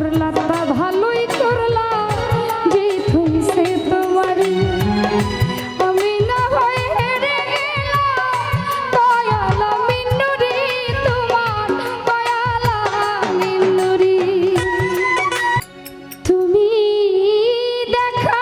করলা, তা ভালোই করলা। যে থইছে তোমারে আমি না হয় হেরে দয়ালা মিন্নুরি তোমার দয়ালা মিন্নুরি তুমি দেখা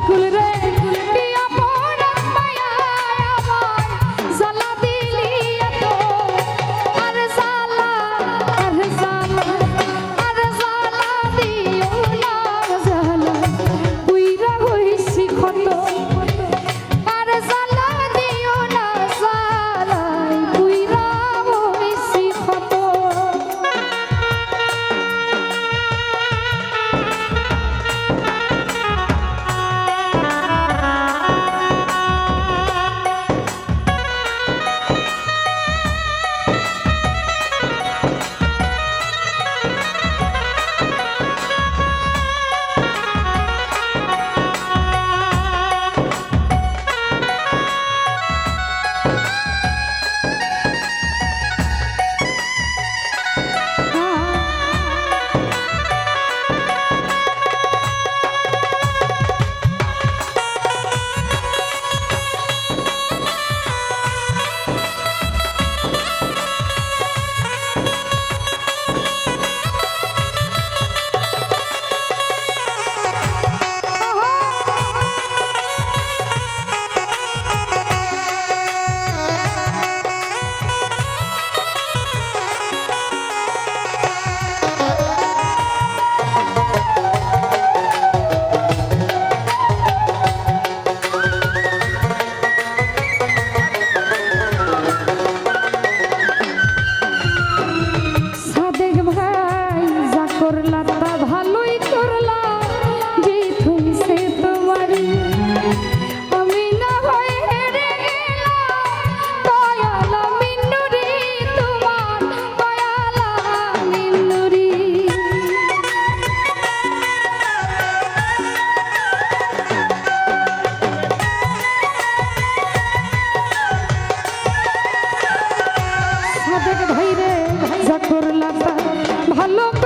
teşekkürler. ভালো